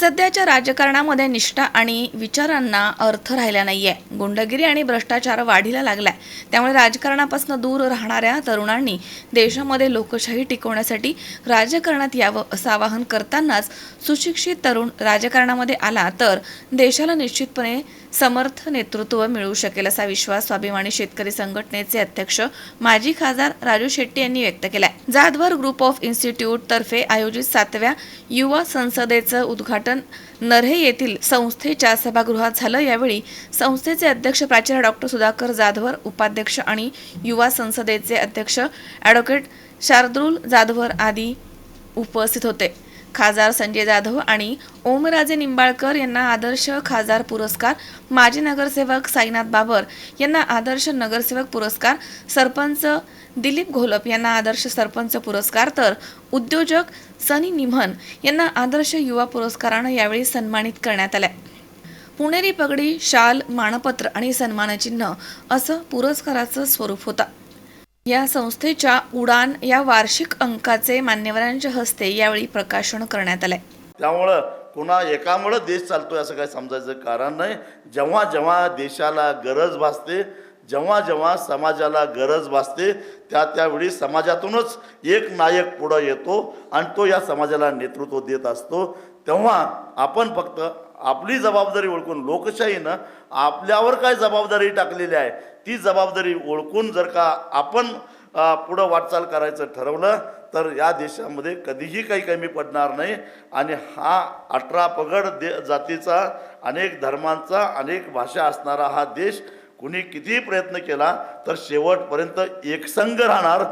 सध्याच्या राजकारणामध्ये निष्ठा आणि विचारांना अर्थ राहिला नाही आहे गुंडगिरी आणि भ्रष्टाचार वाढीला लागलाय. त्यामुळे राजकारणापासून दूर राहणाऱ्या तरुणांनी देशामध्ये लोकशाही टिकवण्यासाठी राजकारणात यावं असं आवाहन करतानाच सुशिक्षित तरुण राजकारणामध्ये आला तर देशाला निश्चितपणे समर्थ नेतृत्व मिळू शकेल असा विश्वास स्वाभिमानी शेतकरी संघटनेचे अध्यक्ष माजी खासदार राजू शेट्टी यांनी व्यक्त केलाय. जाधवर ग्रुप ऑफ इन्स्टिट्यूट तर्फे आयोजित सातव्या युवा संसदेचं उद्घाटन नरहे येथील संस्थेच्या सभागृहात झालं. यावेळी संस्थेचे अध्यक्ष प्राचार्य डॉक्टर सुधाकर जाधवर उपाध्यक्ष आणि युवा संसदेचे अध्यक्ष ॲडव्होकेट शार्दुल जाधवर आदी उपस्थित होते. खासदार संजय जाधव आणि ओमराजे निंबाळकर यांना आदर्श खासदार पुरस्कार माजी नगरसेवक साईनाथ बाबर यांना आदर्श नगरसेवक पुरस्कार सरपंच दिलीप घोलप यांना आदर्श सरपंच पुरस्कार तर उद्योजक सनी निमन यांना आदर्श युवा पुरस्कारानं यावेळी सन्मानित करण्यात आल्या. पुणेरी पगडी शाल मानपत्र आणि सन्मानचिन्ह असं पुरस्काराचं स्वरूप होतं. या संस्थेच्या उडान या वार्षिक अंकाचे मान्यवरांच्या हस्ते यावेळी प्रकाशन करण्यात आलंय. त्यामुळं कुणा एकामुळं देश चालतोय असं काही समजायचं कारण नाही. जेव्हा जेव्हा देशाला गरज भासते जेव्हा जेव्हा समाजाला गरज भासते त्या त्यावेळी समाजातूनच एक नायक पुढं येतो आणि तो या समाजाला नेतृत्व देत असतो. तेव्हा आपण फक्त आपली जबाबदारी ओळखून लोकशाहीनं आपल्यावर काय जबाबदारी टाकलेली आहे ती जबाबदारी ओळखून जर का आपण पुढं वाटचाल करायचं ठरवलं तर या देशामध्ये कधीही काही कमी पडणार नाही. आणि हा अठरा पगड दे जातीचा अनेक धर्मांचा अनेक भाषा असणारा हा देश कुणी कितीही प्रयत्न केला तर शेवटपर्यंत एकसंघ राहणार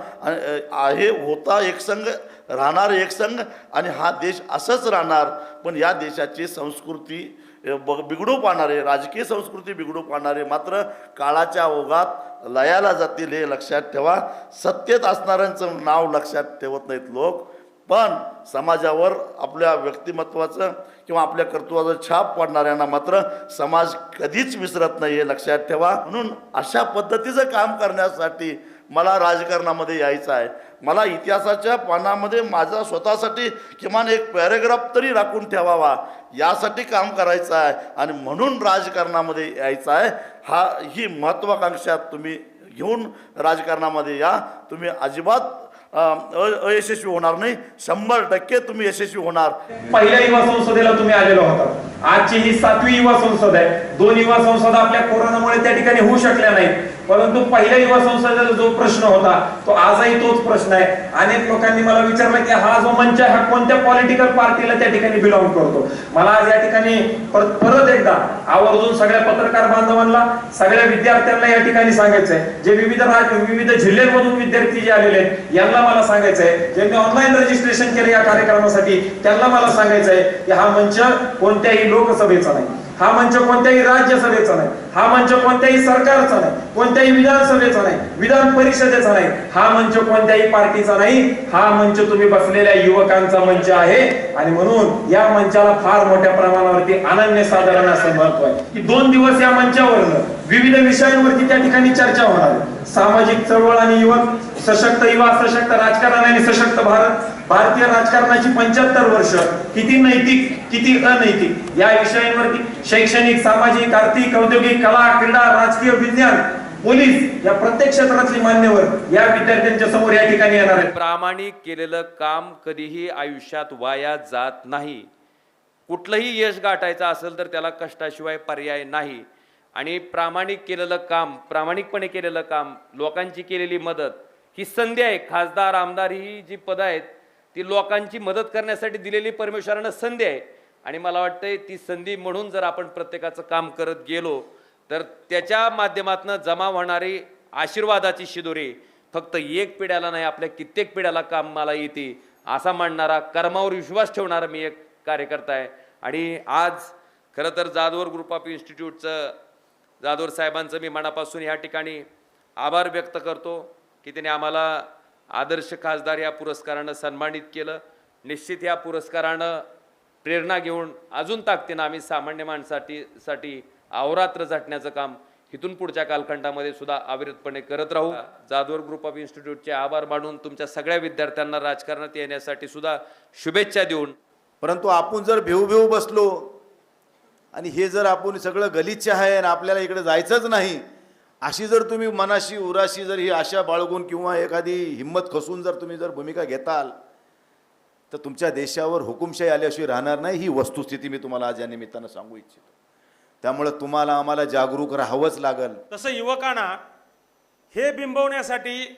आहे होता एकसंघ राहणार एकसंघ आणि हा देश असंच राहणार. पण या देशाची संस्कृती ब बिघडू पाहणारे राजकीय संस्कृती बिघडू पाहणारे मात्र काळाच्या ओघात लयाला जातील हे लक्षात ठेवा. सत्तेत असणाऱ्यांचं नाव लक्षात ठेवत नाहीत लोक. पण समाजावर आपल्या व्यक्तिमत्वाचं किंवा आपल्या कर्तृत्वाचं छाप पडणाऱ्यांना मात्र समाज कधीच विसरत नाही हे लक्षात ठेवा. म्हणून अशा पद्धतीचं काम करण्यासाठी मला राजकारणामध्ये यायचं आहे. मला इतिहासाच्या पानामध्ये माझा स्वतःसाठी किमान एक पॅरेग्राफ तरी राखून ठेवावा. यासाठी काम करायचं आहे आणि म्हणून राजकारणामध्ये यायचं आहे. हा ही महत्त्वाकांक्षा तुम्ही घेऊन राजकारणामध्ये या. तुम्ही अजिबात अयशस्वी होणार नाही. शंभर टक्के तुम्ही यशस्वी होणार. पहिल्या युवा संसदेला तुम्ही आलेलो होता. आजची ही सातवी युवा संसद आहे. दोन युवा संसद आपल्या कोरोनामुळे त्या ठिकाणी होऊ शकल्या नाहीत. परंतु पहिल्या युवा संसदेला जो प्रश्न होता तो आजही तोच प्रश्न आहे. अनेक लोकांनी मला विचारलं की हा जो मंच आहे हा कोणत्या पॉलिटिकल पार्टीला त्या ठिकाणी बिलॉंग करतो? मला आज या ठिकाणी परत एकदा आवर्जून सगळ्या पत्रकार बांधवांना सगळ्या विद्यार्थ्यांना या ठिकाणी सांगायचंय. जे विविध राज्य विविध जिल्ह्यांमधून विद्यार्थी जे आलेले आहेत यांना मला सांगायचंय. ज्यांनी ऑनलाईन रजिस्ट्रेशन केलं या कार्यक्रमासाठी त्यांना मला सांगायचंय की हा मंच कोणत्याही लोकसभेचा नाही. हा मंच कोणत्याही राज्यसभेचा नाही. हा मंच कोणत्याही सरकारचा नाही कोणत्याही विधानसभेचा नाही विधान परिषदेचा नाही हा मंच कोणत्याही पार्टीचा नाही हा मंच तुम्ही बसलेल्या युवकांचा मंच आहे. आणि म्हणून या मंचाला फार मोठ्या प्रमाणावरती अनन्य साधारण असं महत्त्व आहे. की दोन दिवस या मंचावरनं विविध विषयांवरती त्या ठिकाणी चर्चा होणार आहे. सामाजिक चळवळ आणि युवक सशक्त युवा सशक्त राजकारण आणि सशक्त भारत भारतीय राजकारणाची पंच्याहत्तर वर्ष किती नैतिक किती अनैतिक या विषयांवरती शैक्षणिक सामाजिक आर्थिक औद्योगिक कला क्रीडा राजकीय विज्ञान पोलीस या प्रत्येक क्षेत्रातली मान्यवर या विद्यार्थ्यांच्या समोर या ठिकाणी येणार आहे प्रामाणिक केलेलं काम कधीही आयुष्यात वाया जात नाही. कुठलंही यश गाठायचं असेल तर त्याला कष्टाशिवाय पर्याय नाही. आणि प्रामाणिक केलेलं काम प्रामाणिकपणे केलेलं काम लोकांची केलेली मदत ही संधी आहे. खासदार आमदार ही जी पदं आहेत ती लोकांची मदत करण्यासाठी दिलेली परमेश्वरानं संधी आहे. आणि मला वाटतंय ती संधी म्हणून जर आपण प्रत्येकाचं काम करत गेलो तर त्याच्या माध्यमातून जमा होणारी आशीर्वादाची शिदोरी फक्त एक पिढ्याला नाही आपल्या कित्येक पिढ्याला कामाला येते असा मांडणारा कर्मावर विश्वास ठेवणारा मी एक कार्यकर्ता आहे. आणि आज खरं तर जाधवर ग्रुप ऑफ इन्स्टिट्यूटचं जाधवर साहेबांचं मी मनापासून ह्या ठिकाणी आभार व्यक्त करतो की त्यांनी आम्हाला आदर्श खासदार या पुरस्कारानं सन्मानित केलं. निश्चित या पुरस्कारानं प्रेरणा घेऊन अजून ताकदीनं आम्ही सामान्य माणसाठी साठी अवरात्र झटण्याचं काम इथून पुढच्या कालखंडामध्ये सुद्धा अविरतपणे करत राहू. जाधवर ग्रुप ऑफ इन्स्टिट्यूटचे आभार मानून तुमच्या सगळ्या विद्यार्थ्यांना राजकारणात येण्यासाठी सुद्धा शुभेच्छा देऊन. परंतु आपण जर भिऊ भिऊ बसलो आणि हे जर आपण सगळं गलिच्छ आहे आणि आपल्याला इकडे जायचंच नाही अशी जर तुम्ही मनाशी उराशी जर ही आशा बाळगून किंवा एखादी हिंमत खसून जर तुम्ही जर भूमिका घेताल तर तुमच्या देशावर हुकुमशाही आल्याशिवाय राहणार नाही ही वस्तुस्थिती मी तुम्हाला आज या निमित्तानं सांगू इच्छितो. त्यामुळं तुम्हाला आम्हाला जागरूक राहावंच लागल. तसं युवकांना हे बिंबवण्यासाठी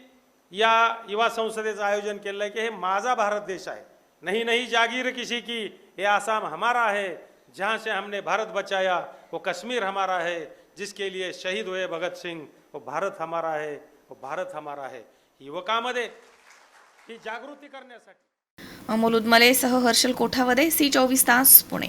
या युवा संसदेचं आयोजन केलं आहे की हे माझा भारत देश आहे. नहीं नहीं जागीर किसी की ये आसाम हमारा है जहाँ से हमने भारत बचाया वो कश्मीर हमारा है. जिसके लिए शहीद हुए भगत सिंह वो भारत हमारा है वो भारत हमारा है. युवकामध्ये ही जागृती करण्यासाठी. अमोल उदमले सह हर्षल कोठावदे सी चोवीस तास पुणे.